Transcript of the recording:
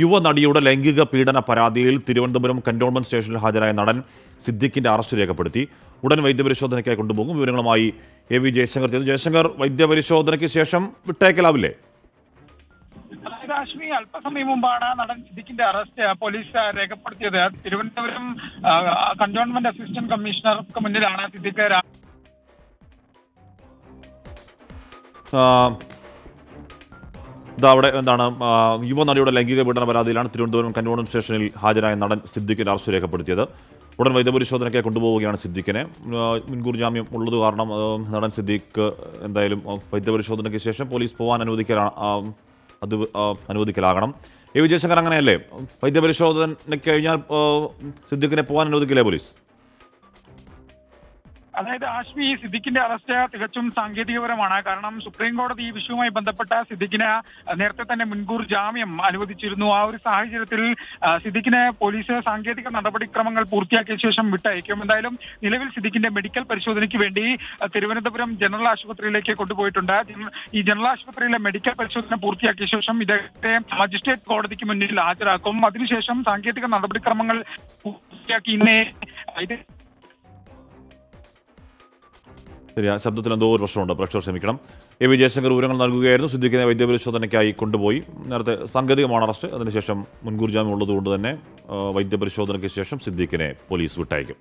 യുവനടിയുടെ ലൈംഗിക പീഡന പരാതിയിൽ തിരുവനന്തപുരം കന്റോൺമെന്റ് സ്റ്റേഷനിൽ ഹാജരായ നടൻ സിദ്ദിഖിന്റെ അറസ്റ്റ് രേഖപ്പെടുത്തി. ഉടൻ വൈദ്യപരിശോധനയ്ക്കായി കൊണ്ടുപോകും. വിവരങ്ങളുമായി എ വി ജയശങ്കർ ചെയ്തു ജയശങ്കർ വൈദ്യപരിശോധനയ്ക്ക് ശേഷം വിട്ടേക്കലാവില്ലേ? ആശ്മി അല്പസമയം മുമ്പാണ് നടൻ സിദ്ദിഖിന്റെ അറസ്റ്റ് പോലീസ് രേഖപ്പെടുത്തിയത്. തിരുവനന്തപുരം കന്റോൺമെന്റ് അസിസ്റ്റന്റ് കമ്മീഷണർക്ക് മുന്നിലാണ് സിദ്ദിഖ് അവിടെ എന്താണ് യുവ യുവനടിയുടെ ലൈംഗിക പീഡന പരാതിയിലാണ് തിരുവനന്തപുരം കന്റോൺമെന്റ് സ്റ്റേഷനിൽ ഹാജരായ നടൻ സിദ്ദിഖിന്റെ അറസ്റ്റ് രേഖപ്പെടുത്തിയത്. ഉടൻ വൈദ്യപരിശോധനയ്ക്ക് കൊണ്ടുപോവുകയാണ് സിദ്ദിഖിനെ. മുൻകൂർ ജാമ്യം ഉള്ളത് കാരണം നടൻ സിദ്ദിഖ് എന്തായാലും വൈദ്യപരിശോധനയ്ക്ക് ശേഷം പോലീസ് പോകാൻ അനുവദിക്കലാണ് അത് അനുവദിക്കലാകണം. എ വിജയശങ്കർ അങ്ങനെയല്ലേ? വൈദ്യപരിശോധനയ്ക്ക് കഴിഞ്ഞാൽ സിദ്ദിഖിനെ പോകാൻ അനുവദിക്കില്ലേ പോലീസ്? അതായത് ആശ്മി ഈ സിദ്ദിഖിന്റെ അറസ്റ്റ് തികച്ചും സാങ്കേതികപരമാണ്. കാരണം സുപ്രീം കോടതി ഈ വിഷയവുമായി ബന്ധപ്പെട്ട സിദ്ദിഖിന് നേരത്തെ തന്നെ മുൻകൂർ ജാമ്യം അനുവദിച്ചിരുന്നു. ആ ഒരു സാഹചര്യത്തിൽ സിദ്ദിഖിനെ പോലീസ് സാങ്കേതിക നടപടിക്രമങ്ങൾ പൂർത്തിയാക്കിയ ശേഷം വിട്ടയക്കും. എന്തായാലും നിലവിൽ സിദ്ദിഖിന്റെ മെഡിക്കൽ പരിശോധനയ്ക്ക് വേണ്ടി തിരുവനന്തപുരം ജനറൽ ആശുപത്രിയിലേക്ക് കൊണ്ടുപോയിട്ടുണ്ട്. ഈ ജനറൽ ആശുപത്രിയിലെ മെഡിക്കൽ പരിശോധന പൂർത്തിയാക്കിയ ശേഷം ഇദ്ദേഹത്തെ മജിസ്ട്രേറ്റ് കോടതിക്ക് മുന്നിൽ ഹാജരാക്കും. അതിനുശേഷം സാങ്കേതിക നടപടിക്രമങ്ങൾ പൂർത്തിയാക്കി ഇന്നേ ഇത് ശരി ആ ശബ്ദത്തിൽ എന്തോ ഒരു പ്രശ്നമുണ്ട്. പ്രേക്ഷകർ ക്ഷമിക്കണം. എ വി ജയശങ്കർ വിവരങ്ങൾ നൽകുകയായിരുന്നു. സിദ്ദിഖിനെ വൈദ്യപരിശോധനയ്ക്കായി കൊണ്ടുപോയി. നേരത്തെ സാങ്കേതികമാണ് അറസ്റ്റ്. അതിനുശേഷം മുൻകൂർ ജാമ്യം ഉള്ളതുകൊണ്ട് തന്നെ വൈദ്യപരിശോധനയ്ക്ക് ശേഷം സിദ്ദിഖിനെ പോലീസ് വിട്ടയക്കും.